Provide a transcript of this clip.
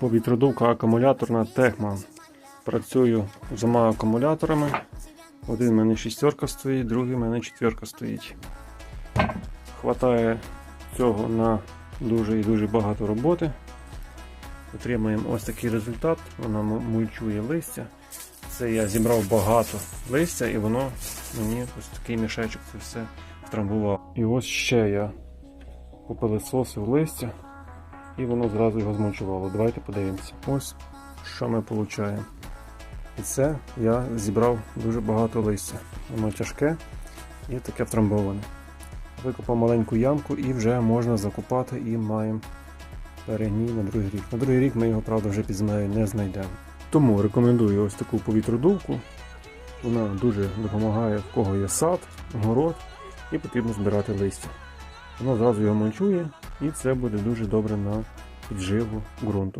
Повітродувка акумуляторна Техма. Працюю з двома акумуляторами. Один в мене шістерка стоїть, другий в мене четверка стоїть. Хватає цього на дуже і дуже багато роботи. Отримаємо ось такий результат. Вона мульчує листя. Це я зібрав багато листя і воно мені ось такий мішечок це все втрамбував. І ось ще я попилисосив листя і воно зразу його змульчувало. Давайте подивимося. Ось що ми отримуємо. І це я зібрав дуже багато листя. Воно тяжке і таке втрамбоване. Викопав маленьку ямку і вже можна закупати і маємо перегній на другий рік. На другий рік ми його, правда, вже під землею не знайдемо. Тому рекомендую ось таку повітродувку. Вона дуже допомагає, в кого є сад, город, і потрібно збирати листя. Воно зразу його мульчує, і це буде дуже добре на підживу ґрунту.